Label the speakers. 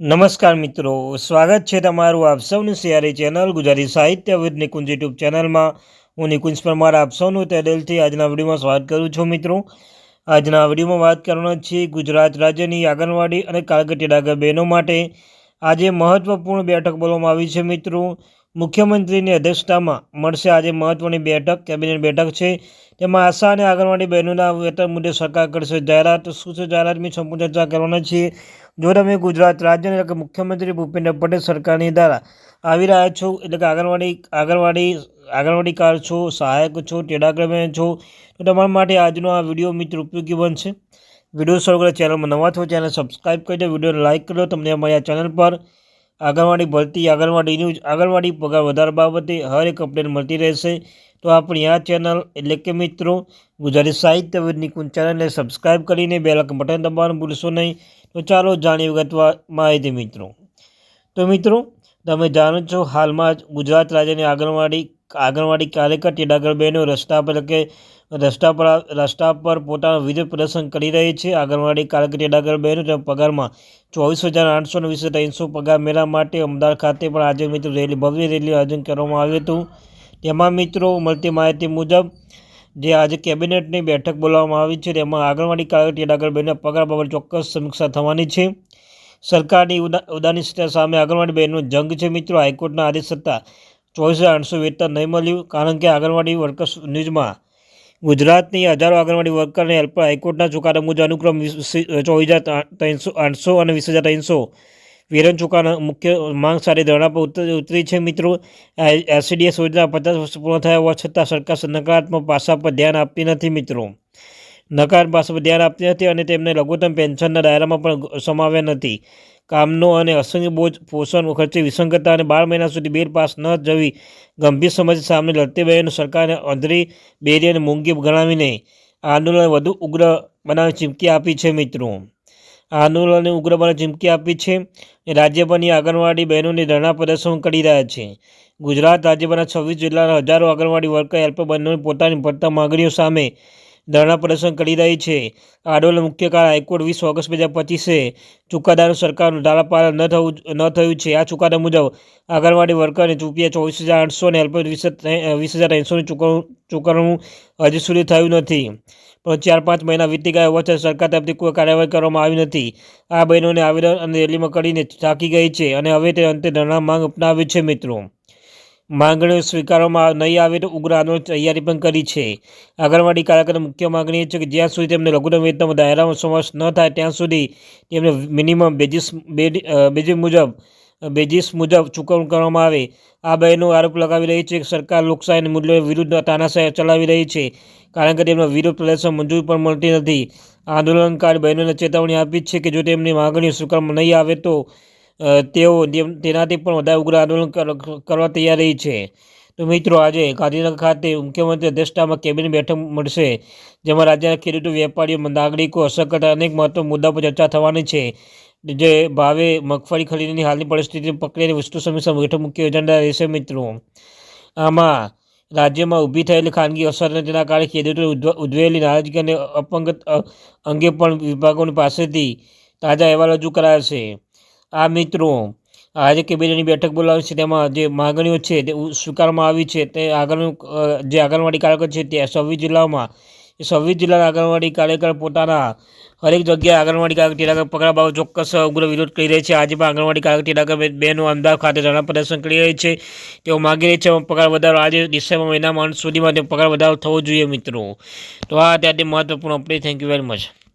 Speaker 1: નમસ્કાર મિત્રો, સ્વાગત છે તમારું આપ સૌની સિયારી ચેનલ ગુજરાતી સાહિત્ય વિદ નિકુંજ યુટ્યુબ ચેનલમાં. હું નિકુંજ પરમાર, આપ સૌનું તે આજના વિડીયોમાં સ્વાગત કરું છું મિત્રો. આજના વિડીયોમાં વાત કરવાનો છીએ ગુજરાત રાજ્યની આંગણવાડી અને કાળગટી ડાગર બહેનો માટે. આજે મહત્વપૂર્ણ બેઠક બોલવામાં આવી છે મિત્રો. મુખ્યમંત્રીની અધ્યક્ષતામાં મળશે આજે મહત્વની બેઠક, કેબિનેટ બેઠક છે તેમાં આશા અને આંગણવાડી બહેનોના વેતન મુદ્દે સરકાર કરશે જાહેરાત. શું છે જાહેરાતની સંપૂર્ણ ચર્ચા કરવાના છીએ. જો તમે ગુજરાત રાજ્યના એટલે કે મુખ્યમંત્રી ભૂપેન્દ્ર પટેલ સરકારની દ્વારા આવી રહ્યા છો, એટલે કે આંગણવાડી આંગણવાડી આંગણવાડી કાર છો, સહાયક છો, ટેડાગ્રામે છો, તો તમારા માટે આજનો આ વીડિયો મિત્ર ઉપયોગી બનશે. વીડિયો શરૂ કરે ચેનલમાં નવા થો ચેનલ સબસ્ક્રાઈબ કરી દો, વિડીયોને લાઇક કરો તમને અમારી આ ચેનલ પર આંગણવાડી ભરતી, આંગણવાડી ન્યૂઝ, આંગણવાડી પગાર વધારા બાબતે હર એક અપડેટ મળતી રહેશે. તો આપણી આ ચેનલ એટલે કે મિત્રો, ગુજરાતી સાહિત્ય નિકુંજ ચેનલને સબસ્ક્રાઈબ કરીને બે લાખ બટન દબાવવાનું ભૂલશો નહીં. તો ચાલો જાણીએ વિગતવાર માહિતી મિત્રો. તો મિત્રો તમે જાણો છો, હાલમાં ગુજરાત રાજ્યની આંગણવાડી આંગણવાડી કાર્યકર ટેડાગર બહેનો રસ્તા પર કે રસ્તા પર રસ્તા પર પોતાનું વિરોધ પ્રદર્શન કરી રહી છે. આંગણવાડી કાર્યકર ટેડાગર બહેનો તેના પગારમાં ચોવીસ હજાર આઠસો ને વીસ ત્રણસો પગાર મેળા માટે અમદાવાદ ખાતે પણ આજે મિત્રો રેલી, ભવ્ય રેલી આયોજન કરવામાં આવ્યું હતું. તેમાં મિત્રો મળતી માહિતી મુજબ, જે આજે કેબિનેટની બેઠક બોલાવવામાં આવી છે, તેમાં આંગણવાડી કાર્યકર ટેડાગર બહેનના પગાર બાબત ચોક્કસ સમીક્ષા થવાની છે. સરકારની ઉદાનીશતા સામે આંગણવાડી બહેનનો જંગ છે મિત્રો. હાઈકોર્ટના આદેશ થતાં ચોવીસ હજાર આઠસો વેતન નહીં મળ્યું, કારણ કે આંગણવાડી વર્કર્સ ન્યૂઝમાં ગુજરાતની હજારો આંગણવાડી વર્કરને હેલ્પર હાઈકોર્ટના ચુકાદા મુજબ અનુક્રમ ચોવીસ હજાર ત્રણસો, આઠસો અને વીસ હજાર ત્રણસો વેરણ ચુકાના મુખ્ય માંગ સાથે ધરણા પર ઉતરી છે મિત્રો. એસીડીએસ યોજના પચાસ વર્ષ પૂર્ણ થયા હોવા છતાં સરકાર નકારાત્મક પાસા પર ધ્યાન આપતી નથી મિત્રો. નકારાત્મક પાસે ધ્યાન આપતી નથી અને તેમને લઘુત્તમ પેન્શનના દાયરામાં પણ સમાવ્યા નથી. કામનો અને અસંખ્ય બોજ, પોષણ, ખર્ચે વિસંગતતા અને બાર મહિના સુધી બિલ પાસ ન જવી ગંભીર સમસ્યા સામે લડતી બહેનો સરકારને અંધરી બેરી અને મૂંગી ગણાવીને આંદોલન વધુ ઉગ્ર બનાવી ચીમકી આપી છે મિત્રો. આંદોલનને ઉગ્ર બનાવી ચીમકી આપી છે. રાજ્યભરની આંગણવાડી બહેનોને ધરણા પ્રદર્શન કરી રહ્યા છે. ગુજરાત રાજ્યભરના છવ્વીસ જિલ્લાના હજારો આંગણવાડી વર્કર હેલ્પર બહેનોની પોતાની પડતા માગણીઓ સામે ધરણા પ્રદર્શન કરી રહી છે. આડોલ મુખ્ય કારણ હાઈકોર્ટ વીસ ઓગસ્ટ બે હજાર પચીસે ચુકાદાનું સરકારનું ધારાપાલન ન થવું ન થયું છે. આ ચુકાદા મુજબ આંગણવાડી વર્કરને રૂપિયા ચોવીસ હજાર આઠસો અને હેલ્પર વીસ વીસ હજાર ત્રણસોની ચૂકવણું હજી સુધી થયું નથી. પણ ચાર પાંચ મહિના વીતી ગયા હોવા છતાં સરકાર તરફથી કોઈ કાર્યવાહી કરવામાં આવી નથી. આ બહેનોને આવેદન અને રેલીમાં કરીને થાકી ગઈ છે અને હવે તે અંતે ધરણા માંગ અપનાવી છે મિત્રો. માંગણીઓ સ્વીકારવામાં નહીં આવે તો ઉગ્ર આંદોલન તૈયારી પણ કરી છે. આંગણવાડી કાર્યકરની મુખ્ય માગણી એ છે કે જ્યાં સુધી તેમને લઘુત્તમ વેતનમાં દાયરામાં સમાવેશ ન થાય, ત્યાં સુધી તેમને મિનિમમ બેજીસ બેજીસ મુજબ બેજીસ મુજબ ચૂકવણી કરવામાં આવે. આ બહેનો આરોપ લગાવી રહી છે કે સરકાર લોકશાહીના મૂલ્યો વિરુદ્ધ તાનાશાહી ચલાવી રહી છે, કારણ કે તેમના વિરોધ પ્રદર્શન મંજૂરી પણ મળતી નથી. આંદોલનકારી બહેનોને ચેતવણી આપી છે કે જો તેમની માગણીઓ સ્વીકારવામાં નહીં આવે તો તેઓ તેનાથી પણ વધારે ઉગ્ર આંદોલન કરવા તૈયાર રહી છે. તો મિત્રો, આજે ગાંધીનગર ખાતે મુખ્યમંત્રી અધ્યક્ષતામાં કેબિનેટ બેઠક મળશે, જેમાં રાજ્યના ખેડૂતો, વેપારીઓ, નાગરિકો અસર કરતા અનેક મહત્વ મુદ્દા પર ચર્ચા થવાની છે. જે ભાવે મગફળી ખરીદીની હાલની પરિસ્થિતિ પ્રક્રિયાની વસ્તુ સમીક્ષા બેઠક મુખ્ય એજન્ડા રહેશે મિત્રો. આમાં રાજ્યમાં ઊભી થયેલી ખાનગી અસરને તેના કારણે ખેડૂતો ઉદ્ભવેલી નારાજગી અને અપંગત અંગે પણ વિભાગોની પાસેથી તાજા અહેવાલ રજૂ કરાયા છે. આ મિત્રો, આજે કેબિનેટની બેઠક બોલાવી છે, તેમાં જે માગણીઓ છે, તે સ્વીકારવામાં આવી છે. તે આગળનું જે આંગણવાડી કાર્યકર છે, તે છવ્વીસ જિલ્લાઓમાં છવ્વીસ જિલ્લાના આંગણવાડી કાર્યકર પોતાના હરેક જગ્યાએ આંગણવાડી કાર્યકર ટેડાગર પકડા બાબત ચોક્કસ ઉગ્ર વિરોધ કરી રહી છે. આજે પણ આંગણવાડી કાર્યકર ટેડાગર બેનો અમદાવાદ ખાતે ધરણા પ્રદર્શન કરી રહી છે. તેઓ માગી રહી છે પગાર વધારો આજે ડિસેમ્બર મહિનામાં અંત સુધીમાં તે પગાર વધારો થવો જોઈએ મિત્રો. તો આ અત્યારે મહત્વપૂર્ણ update thank you very much